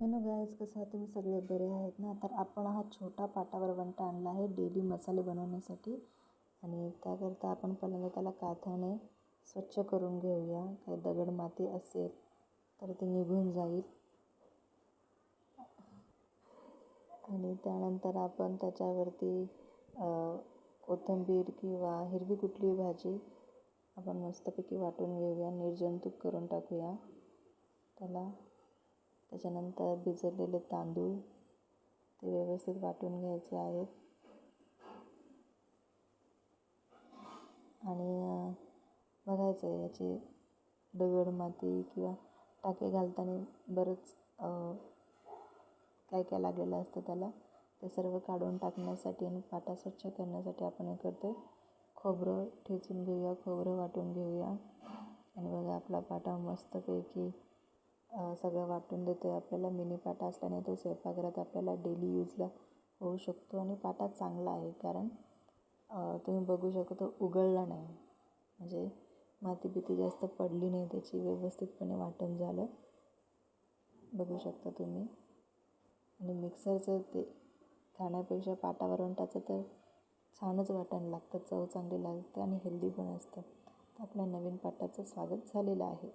Hello guys कसं आहे तुम्ही? सगळे बरे आहेत ना? तर आपण हा छोटा पाटावर वंटा आणला आहे डेली मसाले बनवण्यासाठी. आणि त्याकरता आपण पहिल्यांदा त्याला काथ्याने स्वच्छ करून घेऊया. काही दगड माती असेल तर ते निघून जाईल. आणि त्यानंतर आपण त्याच्यावरती कोथिंबीर किंवा हिरवी कुठली भाजी आपण मस्तपैकी वाटून घेऊया. निर्जंतुक करून टाकूया. त्याला त्याच्यानंतर भिजवलेले तांदूळ ते व्यवस्थित वाटून घ्यायचे आहेत. आणि बघायचं आहे याची दगड माती किंवा टाके घालताना बरंच काय काय लागलेलं असतं त्याला ते सर्व काढून टाकण्यासाठी आणि पाटा स्वच्छ करण्यासाठी आपण हे करतो खोबरं ठेचून घेऊया खोबरं वाटून घेऊया. आणि बघा आपला पाटा मस्तपैकी सगळं वाटून देतो आहे आपल्याला मिनी पाटा असल्याने तो स्वयंपाकघरात आपल्याला डेली यूजला होऊ शकतो आणि पाटा चांगला आहे. कारण तुम्ही बघू शकतो उघडला नाही. म्हणजे माती बिती जास्त पडली नाही त्याची व्यवस्थितपणे वाटण झालं. बघू शकता तुम्ही. आणि मिक्सरचं ते खाण्यापेक्षा पाटा वरवंटाचं तर छानच वाटण लागतं. चव चांगली लागते आणि हेल्दी पण असतं. आपल्या नवीन पाटाचं स्वागत झालेलं आहे.